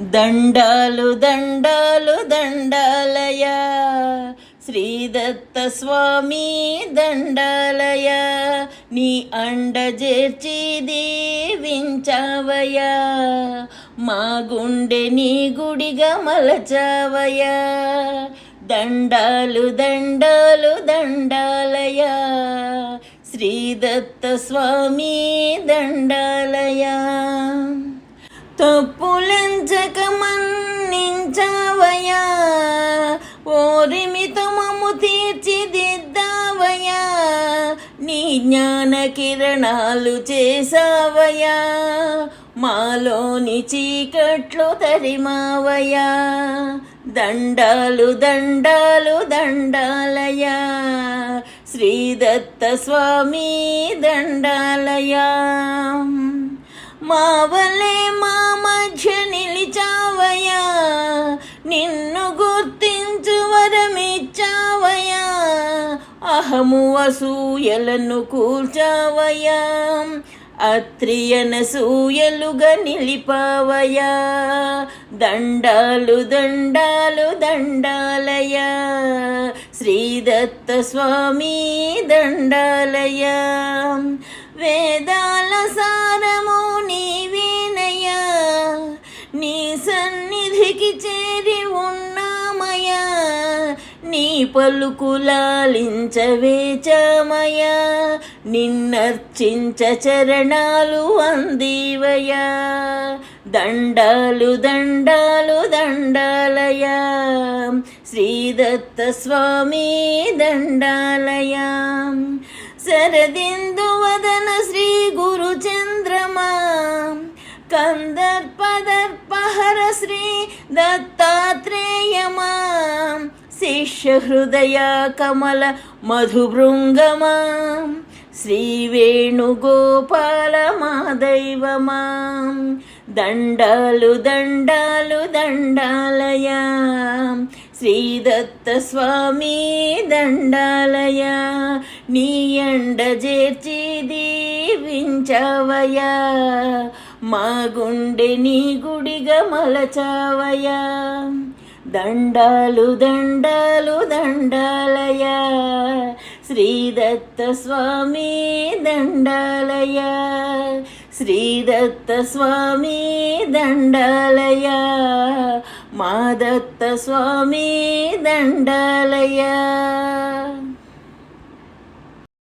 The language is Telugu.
దండాలు దండాలు దండాలయ. శ్రీదత్త స్వామి దండాలయ. నీ అండ చేర్చి దీవించావయ్యా. మా గుండె నీ గుడిగా మలచావయ్యా. దండాలు దండాలు దండాలయ. శ్రీదత్త స్వామి దండాలయ. తప్పు తప్పులెంచక మన్నించవయా ఓరిమితో మమ్ము తీర్చిదిద్దావయ్యా. నీ జ్ఞాన కిరణాలు చేసావయా మాలోని చీకట్లు తరిమావయా దండాలు దండాలు దండాలయా శ్రీదత్త స్వామి దండాలయా మావ అహము అసూయలను కూల్చావయ్యా. అత్రియన సూయలుగా నిలిపావయా దండాలు దండాలు దండాలయా శ్రీదత్త స్వామి దండాలయా వేదాల సారము నీ పలుకులాలించవే పలుకులాలించవేచామయ్యా నిన్నర్చించ చరణాలు అందివయా దండాలు దండాలు దండాలయా శ్రీదత్త స్వామి దండాలయా శరదిందు వదన శ్రీ గురు చంద్రమా కందర్పదర్పహర శ్రీ దత్తాత్రేయమా. శిష్య హృదయ కమల మధుభృంగమా శ్రీ వేణుగోపాల మా దైవమా దండాలు దండాలు దండాలయా. శ్రీదత్త స్వామి దండాలయా. నీ ఎండ చేర్చి దీవించవయా. మా గుండె నీ గుడిగా మలచావయా. దండాలు దండాలు దండాలయ శ్రీదత్త స్వామి దండాలయ శ్రీదత్త స్వామి దండాలయ మా దత్త స్వామి దండాలయ